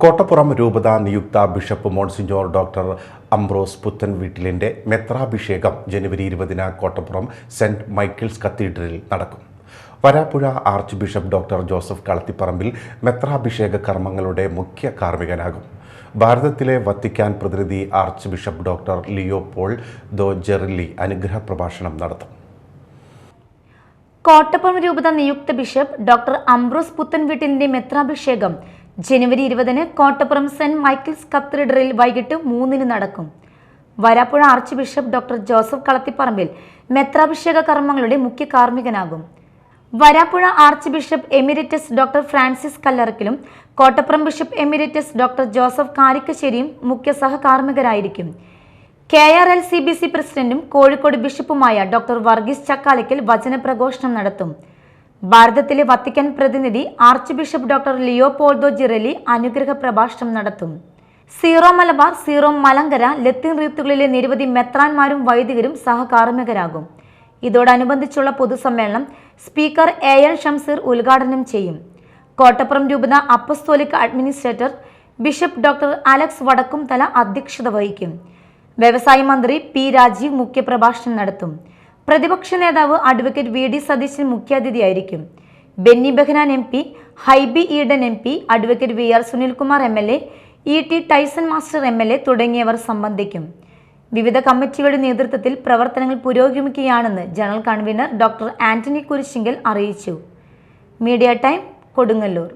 കോട്ടപ്പുറം രൂപത നിയുക്ത bishop monsignor doctor Ambrose പുത്തൻ വീട്ടിലിന്റെ മെത്രാഭിഷേകം ജനുവരി ഇരുപതിന് കോട്ടപ്പുറം സെന്റ് മൈക്കിൾസ് കത്തീഡ്രലിൽ നടക്കും. Varapuzha arch bishop doctor Joseph Kalathiparambil മെത്രാഭിഷേക കർമ്മങ്ങളുടെ മുഖ്യ കാർമ്മികനാകും. ഭാരതത്തിലെ വത്തിക്കാൻ പ്രതിനിധി arch bishop doctor Leopoldo Girelli അനുഗ്രഹ പ്രഭാഷണം നടത്തും. കോട്ടപ്പുറം രൂപത നിയുക്ത ബിഷപ്പ് ഡോക്ടർ അംബ്രോസ് പുത്തൻവീട്ടിലിന്റെ മെത്രാഭിഷേകം ജനുവരി ഇരുപതിന് കോട്ടപ്പുറം സെന്റ് മൈക്കിൾസ് കത്തീഡ്രലിൽ വൈകിട്ട് മൂന്നിന് നടക്കും. Varapuzha arch bishop doctor Joseph Kalathiparambil മെത്രാഭിഷേക കർമ്മങ്ങളുടെ മുഖ്യ കാർമ്മികനാകും. Varapuzha arch bishop emeritus doctor Francis കല്ലറക്കിലും Kottapuram bishop emeritus doctor Joseph കാരിക്കശ്ശേരിയും മുഖ്യ സഹകാർമ്മികരായിരിക്കും. K R L C B C പ്രസിഡന്റും കോഴിക്കോട് ബിഷപ്പുമായ ഡോക്ടർ വർഗീസ് ചക്കാലയ്ക്കൽ വചനപ്രഘോഷണം നടത്തും. ഭാരതത്തിലെ വത്തിക്കാൻ പ്രതിനിധി arch bishop doctor Leopoldo Girelli അനുഗ്രഹ പ്രഭാഷണം നടത്തും. സീറോ മലബാർ സീറോ മലങ്കര ലത്തീൻ റീത്തുകളിലെ നിരവധി മെത്രാന്മാരും വൈദികരും സഹകാർമ്മികരാകും. ഇതോടനുബന്ധിച്ചുള്ള പൊതുസമ്മേളനം സ്പീക്കർ എ എൻ ഷംസീർ ഉദ്ഘാടനം ചെയ്യും. കോട്ടപ്പുറം രൂപത apostolic administrator bishop doctor Alex Vadakkumthala അധ്യക്ഷത വഹിക്കും. വ്യവസായ മന്ത്രി പി രാജീവ് മുഖ്യപ്രഭാഷണം നടത്തും. പ്രതിപക്ഷ നേതാവ് advocate V D Satheesan മുഖ്യാതിഥിയായിരിക്കും. Benny Behanan M P Hibi Eden M P advocate V R Sunilkumar M L A E T Tyson master M L A തുടങ്ങിയവർ സംബന്ധിക്കും. വിവിധ കമ്മിറ്റികളുടെ നേതൃത്വത്തിൽ പ്രവർത്തനങ്ങൾ പുരോഗമിക്കുകയാണെന്ന് general convener doctor Antony Kurisingal അറിയിച്ചു. Media time Kodungallur.